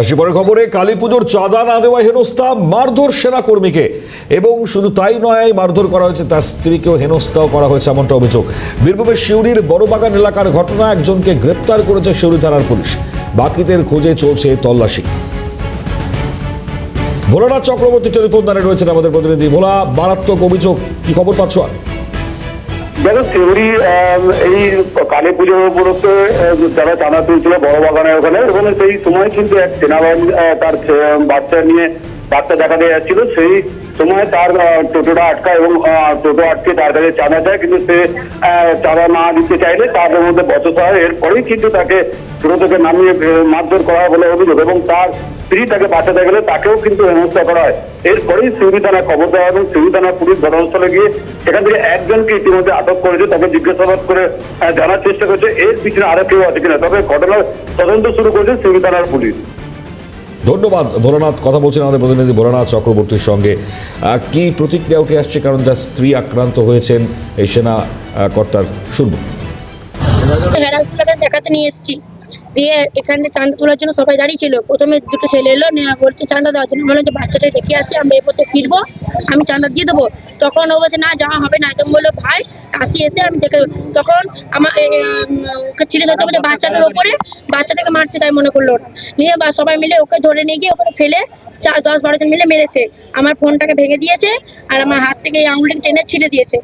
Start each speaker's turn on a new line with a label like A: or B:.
A: আসি পরে খবরে, কালী পুজোর চাঁদা না দেওয়া হেনস্থা, মারধর সেনাকর্মীকে এবং শুধু তাই নয়, মারধর করা হয়েছে তার স্ত্রীকেও, হেনস্থাও করা হয়েছে এমনটা অভিযোগ। বীরভূমের শিউরির বড়বাগান এলাকার ঘটনা একজনকে গ্রেপ্তার করেছে শিউরি থানার পুলিশ। বাকিদের খোঁজে চলছে তল্লাশি। ভোলানাথ চক্রবর্তী টেলিফোন দাঁড়িয়ে রয়েছেন আমাদের প্রতিনিধি। ভোলা, মারাত্মক অভিযোগ। কি খবর পাচ্ছ আর
B: দেখো থিওরি এই কালী পুজোর উপলক্ষে যারা চাঁদা তুলছিল বড় বাগানের ওখানে ওখানে সেই সময় কিন্তু এক সেনাবাহিনী তার বাচ্চা নিয়ে বাচ্চা দেখা দিয়ে যাচ্ছিল সেই সময় তার টোটোটা আটকায় এবং টোটো আটকে তার কাছে চাঁদা দেয়, কিন্তু সে চাঁদা না দিতে চাইলে তার মধ্যে বচসা হয়। এরপরেই কিন্তু তাকে টোটো থেকে নামিয়ে মারধর করা বলে অভিযোগ এবং তার স্ত্রী তাকে বাঁচাতে গেলে তাকেও কিন্তু হেনস্থা করা হয়। এরপরেই সিউড়ি থানায় খবর দেওয়া এবং সিউড়ি থানার পুলিশ ঘটনাস্থলে গিয়ে সেখান থেকে একজনকে ইতিমধ্যে আটক করেছে, তাকে জিজ্ঞাসাবাদ করে জানার চেষ্টা করছে। এর পিছনে আরও কেউ আছে কিনা? তবে ঘটনার তদন্ত শুরু করেছে সিউড়ি থানার পুলিশ।
A: ধন্যবাদ ভোলানাথ। কথা বলছেন আমাদের প্রতিনিধি ভোলানাথ চক্রবর্তীর সঙ্গে। কি প্রতিক্রিয়া উঠে আসছে কারণ যার স্ত্রী আক্রান্ত হয়েছেন এই সেনা কর্তার? শুনব।
C: দেখাতে নিয়ে এসেছি। দিয়ে এখানে চাঁদা তোলার জন্য সবাই দাঁড়িয়ে ছিল। প্রথমে দুটো ছেলে এলো বলছে চাঁদা দেওয়ার জন্য। বললাম যে বাচ্চাটা দেখে আসি, আমরা এরপর ফিরবো, আমি চাঁদা দিয়ে দেবো। তখন ও বলছে, না, যাওয়া হবে না। তখন বলল, ভাই, আসি, এসে আমি দেখে তখন আমার ওকে ছেলে সাথে বলছে, বাচ্চাটার ওপরে, বাচ্চাটাকে মারছে তাই মনে করল। নিয়ে বা, সবাই মিলে ওকে ধরে নিয়ে গিয়ে ওখানে ফেলে চার দশ বারো জন মিলে মেরেছে। আমার ফোনটাকে ভেঙে দিয়েছে আর আমার হাত থেকে এই আঙুলটাকে টেনে ছিঁড়ে দিয়েছে।